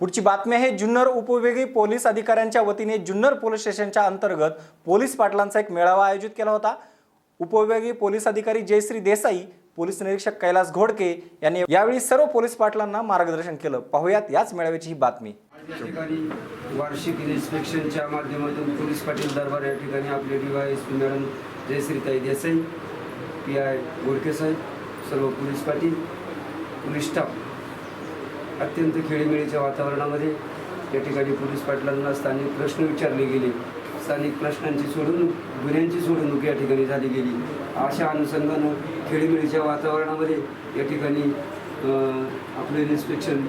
पुढची बातमी आहे जुन्नर उपविभागीय पोलीस अधिकाऱ्यांच्या वतीने जुन्नर पोलीस स्टेशनच्या अंतर्गत पोलीस पाटलांचा एक मेळावा आयोजित केला होता. उपविभागीय पोलीस अधिकारी जयश्री देसाई पोलीस निरीक्षक कैलास घोडके यांनी यावेळी सर्व पोलीस पाटलांना मार्गदर्शन केलं. पाहुयात याच मेळाव्याची ही बातमी. वार्षिक इन्स्पेक्शनच्या माध्यमातून पोलीस पाटील दरबार या ठिकाणी आपले पी मॅडम जयश्रीताई देसाई पी आय गोडके साहेब सर्व पोलीस पाटील पोलीस स्टाफ. अत्यंत खेळीमेळीच्या वातावरणामध्ये या ठिकाणी पोलीस पाटलांना स्थानिक प्रश्न विचारले गेले. स्थानिक प्रश्नांची सोडवणूक गुन्ह्यांची सोडवणूक या ठिकाणी झाली गेली. अशा अनुषंगानं खेळीमेळीच्या वातावरणामध्ये या ठिकाणी आपले इन्स्पेक्शन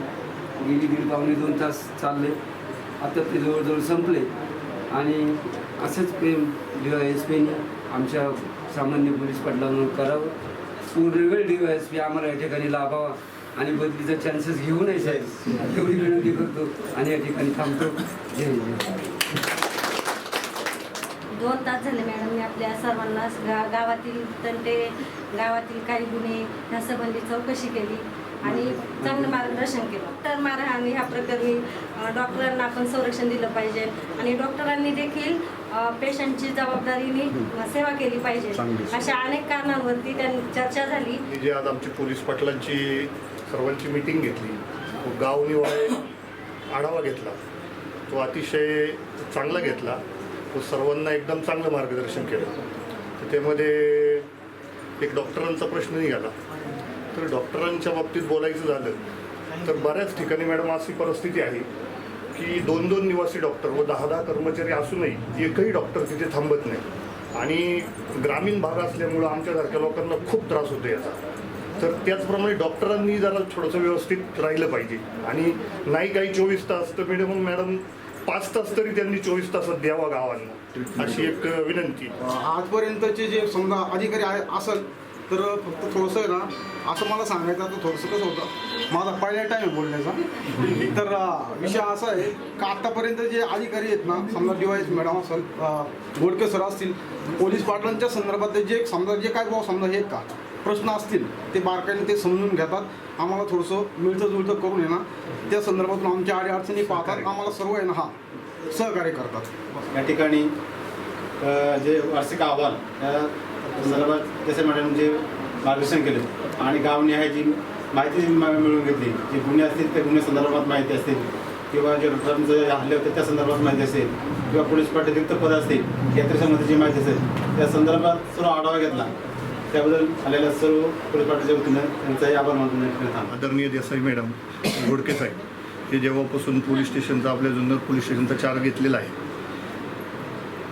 गेली दीड पावणे दोन तास चालले. आता ते जवळजवळ संपले आणि असंच प्रेम डी वाय एस पीने आमच्या सामान्य पोलीस पाटलांवर करावं. पूर्ण वेळ डी वाय एस पी आम्हाला या ठिकाणी लाभावा आणि बदलीचा चान्सेस घेऊ नये साहेब. एवढी विनंती करतो आणि या ठिकाणी थांबतो. जय हिंद. दोन तास झाले मॅडमने आपल्या सर्वांना गा गावातील तंटे गावातील काही गुन्हे ह्या संबंधी चौकशी केली आणि चांगलं मार्गदर्शन केलं. डॉक्टर मारहाण ह्या प्रकरणी डॉक्टरांना आपण संरक्षण दिलं पाहिजे आणि डॉक्टरांनी देखील पेशंटची जबाबदारीने सेवा केली पाहिजे. अशा अनेक कारणांवरती त्यां चर्चा झाली. जी आज आमची पोलीस पाटलांची सर्वांची मिटिंग घेतली. तो गावनिवाय आढावा घेतला. तो अतिशय चांगला घेतला. तो सर्वांना एकदम चांगलं मार्गदर्शन केलं. तर त्यामध्ये एक डॉक्टरांचा प्रश्न निघाला तर डॉक्टरांच्या बाबतीत बोलायचं झालं तर बऱ्याच ठिकाणी मॅडम अशी परिस्थिती आहे की दोन दोन निवासी डॉक्टर व दहा दहा कर्मचारी असूनही एकही डॉक्टर तिथे थांबत नाही. आणि ग्रामीण भाग असल्यामुळं आमच्यासारख्या लोकांना खूप त्रास होतो याचा. तर त्याचप्रमाणे डॉक्टरांनी जरा थोडंसं व्यवस्थित राहिलं पाहिजे. आणि नाही काही चोवीस तास तर मॅडम मॅडम पाच तास तरी त्यांनी चोवीस तासात द्यावा गावांना. अशी एक विनंती. आजपर्यंतचे जे समजा अधिकारी आहे असेल तर फक्त थोडंसं आहे ना असं मला सांगायचं आता थोडंसं कसं होतं माझा पहिला टाईम आहे बोलण्याचा. तर विषय असा आहे का आत्तापर्यंत जे अधिकारी आहेत ना समजा डिवाईस मॅडम असेल गोडके सर असतील पोलीस पाटलांच्या संदर्भात जे समजा जे काय भाऊ समजा हे का? प्रश्न असतील ते बारकाईने ते समजून घेतात. आम्हाला थोडंसं मिळतं जुळतं करून आहे ना त्या संदर्भातून आमच्या अडी अडचणी पाहतात आम्हाला सर्व आहे ना हा सहकार्य करतात. या ठिकाणी जे वार्षिक अहवाल या संदर्भात जसे मॅडम जे मार्गदर्शन केलं आणि गावनिहाय जी माहिती जी मिळवून घेतली जे गुन्हे असतील त्या गुन्हे संदर्भात माहिती असतील किंवा जे डॉक्टरांचे हल्ले होते त्या संदर्भात माहिती असेल किंवा पोलीस पाटील रिक्त पद असतील यात्रे संबंधीची माहिती असेल त्या संदर्भात सर्व आढावा घेतला. त्याबद्दल आलेल्या सर्व पोलीस पाटीलच्या वतीनं त्यांचाही आभार मानून आदरणीय देसाई मॅडम घोडके साहेब हे जेव्हापासून पोलीस स्टेशनचा आपल्या जुन्नर पोलीस स्टेशनचा चार्ज घेतलेला आहे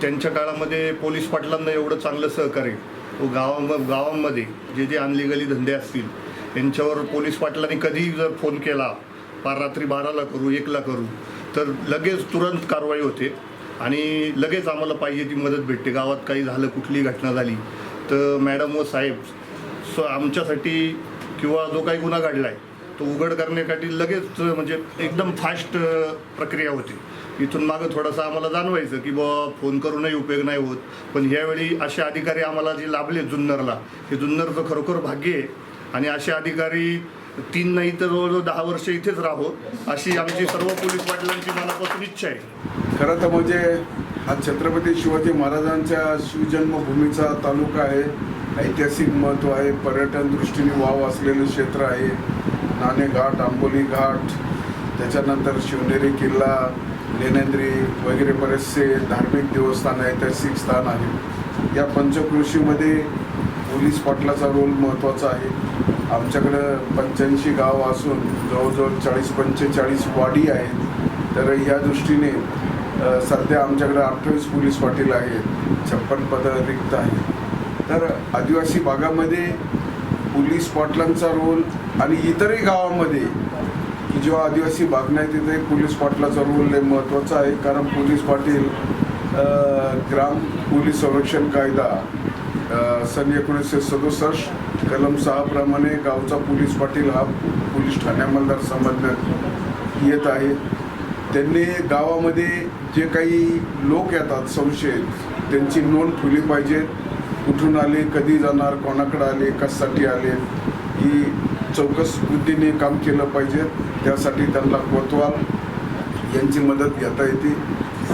त्यांच्या काळामध्ये पोलीस पाटलांना एवढं चांगलं सहकार्य व गावा गावांमध्ये जे जे अनलिगली धंदे असतील त्यांच्यावर पोलीस पाटलांनी कधीही जर फोन केला पार रात्री बाराला करू एकला करू तर लगेच तुरंत कारवाई होते आणि लगेच आम्हाला पाहिजे ती मदत भेटते. गावात काही झालं कुठलीही घटना झाली तर मॅडम व साहेब स आमच्यासाठी किंवा जो काही गुन्हा घडला आहे तो उघड करण्यासाठी लगेच म्हणजे एकदम फास्ट प्रक्रिया होती. इथून मागं थोडंसं आम्हाला जाणवायचं की बुवा फोन करूनही उपयोग नाही होत. पण ह्यावेळी असे अधिकारी आम्हाला जे लाभले जुन्नरला हे जुन्नरचं खरोखर भाग्य आहे. आणि असे अधिकारी तीन नाही तर जवळजवळ दहा वर्ष इथेच राहो अशी आमची सर्व पोलीस पाटलांची मनापासून इच्छा आहे. खरं तर म्हणजे हा छत्रपती शिवाजी महाराजांच्या शिवजन्मभूमीचा तालुका आहे. ऐतिहासिक महत्त्व आहे. पर्यटन दृष्टीने वाव असलेलं क्षेत्र आहे. नाणे घाट आंबोली घाट त्याच्यानंतर शिवनेरी किल्ला लेनेंद्री वगैरे बरेचसे धार्मिक देवस्थान ऐतिहासिक स्थान आहे. या पंचकृषीमध्ये पोलीस पाटलाचा रोल महत्त्वाचा आहे. आमच्याकडं पंच्याऐंशी गाव असून जवळजवळ चाळीस पंचेचाळीस वाडी आहेत. तर ह्या दृष्टीने सध्या आमच्याकडे अठ्ठावीस पोलीस पाटील आहेत छप्पन पदं रिक्त आहेत. तर आदिवासी भागामध्ये पोलीस पाटलांचा रोल आणि इतरही गावामध्ये की जेव्हा आदिवासी भाग नाही तिथे पोलीस पाटलाचा रोल लय महत्त्वाचा आहे. कारण पोलीस पाटील ग्राम पोलीस संरक्षण कायदा सन एकोणीसशे सदुसष्ट कलम सहाप्रमाणे गावचा पोलीस पाटील हा पोलीस ठाण्यामलदार अंमलदार येत आहे. त्यांनी गावामध्ये जे काही लोक येतात संशयित त्यांची नोंद ठेवली पाहिजे. कुठून आले कधी जाणार कोणाकडे आले कशासाठी आले ही चौकस बुद्धीने काम केलं पाहिजे. त्यासाठी त्यांना कोतवाल यांची मदत घेता येते.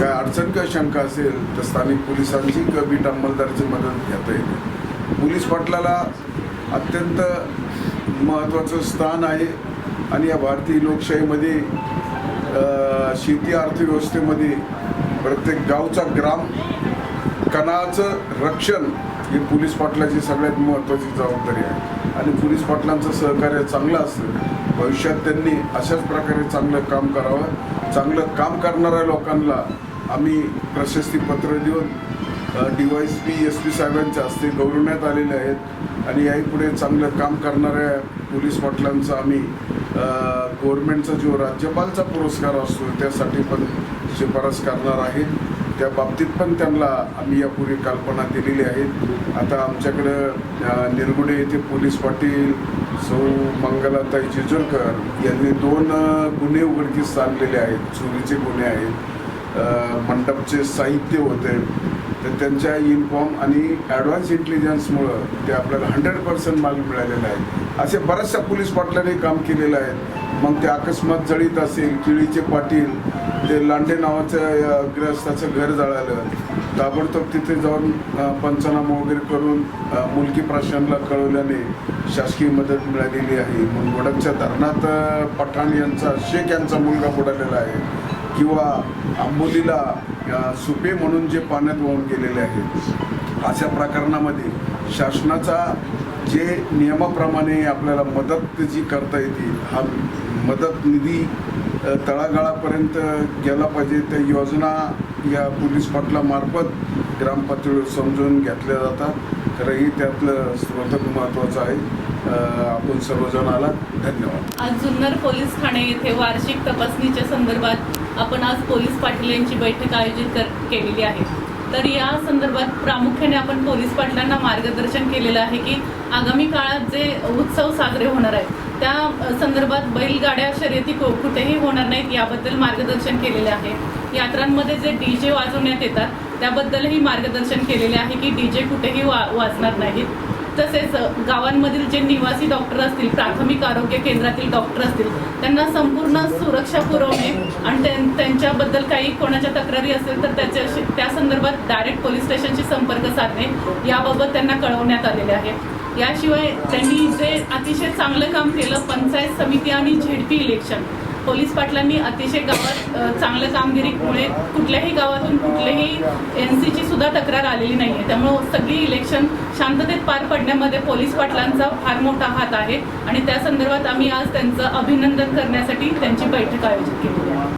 काय अडचण किंवा शंका असेल तर स्थानिक पोलिसांची किंवा बीट अंमलदारची मदत घेता येते. पोलीस पाटलाला अत्यंत महत्त्वाचं स्थान आहे. आणि या भारतीय लोकशाहीमध्ये शेती अर्थव्यवस्थेमध्ये प्रत्येक गावचा ग्राम कणाचं रक्षण ही पोलीस पाटलाची सगळ्यात महत्त्वाची जबाबदारी आहे. आणि पोलीस पाटलांचं सहकार्य चांगलं असतं भविष्यात त्यांनी अशाच प्रकारे चांगलं काम करावं. चांगलं काम करणाऱ्या लोकांना आम्ही प्रशस्तीपत्र देऊन D Y S P S P साहेबांच्या हस्ते गौरवण्यात आलेले आहेत. आणि याही चांगलं काम करणाऱ्या पोलीस पाटलांचा आम्ही गव्हर्नमेंटचा जो राज्यपालचा पुरस्कार असतो त्यासाठी पण शिफारस करणार आहे. त्या बाबतीत पण त्यांना आम्ही यापूर्वी कल्पना दिलेली आहे. आता आमच्याकडं निर्गुडे निरगुडे येथे पोलीस पाटील सौ मंगलाताई जेजुरकर यांनी दोन गुन्हे उघडकीस चाललेले आहेत. चोरीचे गुन्हे आहेत. मंडपचे साहित्य होते. तर त्यांच्या इन्फॉर्म आणि ॲडव्हान्स इंटेलिजन्समुळं ते आपल्याला हंड्रेड पर्सेंट माल मिळालेला आहे. असे बऱ्याचशा पोलीस पाटलाने काम केलेलं आहे. मग ते अकस्मात जळीत असेल किळीचे पाटील ते लांडे नावाचं अ, ग्रस्ताचं घर जळालं. ताबडतोब तिथे जाऊन पंचनामा वगैरे करून मुलगी प्रशांतला कळवल्याने शासकीय मदत मिळालेली आहे. मुनगोडाच्या धरणात पठाण यांचा शेख यांचा मुलगा बुडालेला आहे. किंवा आंबोलीला सुपे म्हणून जे पाण्यात वाहून गेलेले आहेत अशा प्रकरणामध्ये शासनाचा जे नियमाप्रमाणे आपल्याला मदत जी करता येते हा मदत निधी तळागाळापर्यंत गेला पाहिजे त्या योजना या पोलीस पाटलामार्फत ग्रामपातळीवर समजून घेतल्या जातात. खरंही त्यातलं स्रोतक महत्त्वाचं आहे. आपण सर्वजण आला धन्यवाद. आज जुन्नर पोलीस ठाणे येथे वार्षिक तपासणीच्या संदर्भात आपण आज पोलीस पाटील यांची बैठक आयोजित कर केलेली आहे. तर या संदर्भात प्रामुख्याने आपण पोलीस पाटलांना मार्गदर्शन केलेलं आहे की आगामी काळात जे उत्सव साजरे होणार आहेत त्या संदर्भात बैलगाड्या शर्यती कुठेही होणार नाहीत याबद्दल मार्गदर्शन केलेले आहे. यात्रांमध्ये जे डी जे वाजवण्यात येतात त्याबद्दलही मार्गदर्शन केलेले आहे की डी जे कुठेही वा वाजणार नाहीत. तसेच गावांमधील जे निवासी डॉक्टर असतील प्राथमिक आरोग्य केंद्रातील डॉक्टर असतील त्यांना संपूर्ण सुरक्षा पुरवणे आणि त्यांच्याबद्दल काही कोणाच्या तक्रारी असेल तर त्याच्याशी त्या संदर्भात डायरेक्ट पोलीस स्टेशनशी संपर्क साधणे याबाबत त्यांना कळवण्यात आलेले आहे. याशिवाय त्यांनी जे अतिशय चांगलं काम केलं पंचायत समिती आणि झेडपी इलेक्शन पोलीस पाटलांनी अतिशय गावात चांगल्या चांगलं कामगिरीमुळे कुठल्याही गावातून कुठल्याही एन सीची सुद्धा तक्रार आलेली नाही आहे त्यामुळं सगळी इलेक्शन शांततेत पार पडण्यामध्ये पोलीस पाटलांचा फार मोठा हात आहे. आणि त्या संदर्भात आम्ही आज त्यांचं अभिनंदन करण्यासाठी त्यांची बैठक आयोजित केली आहे.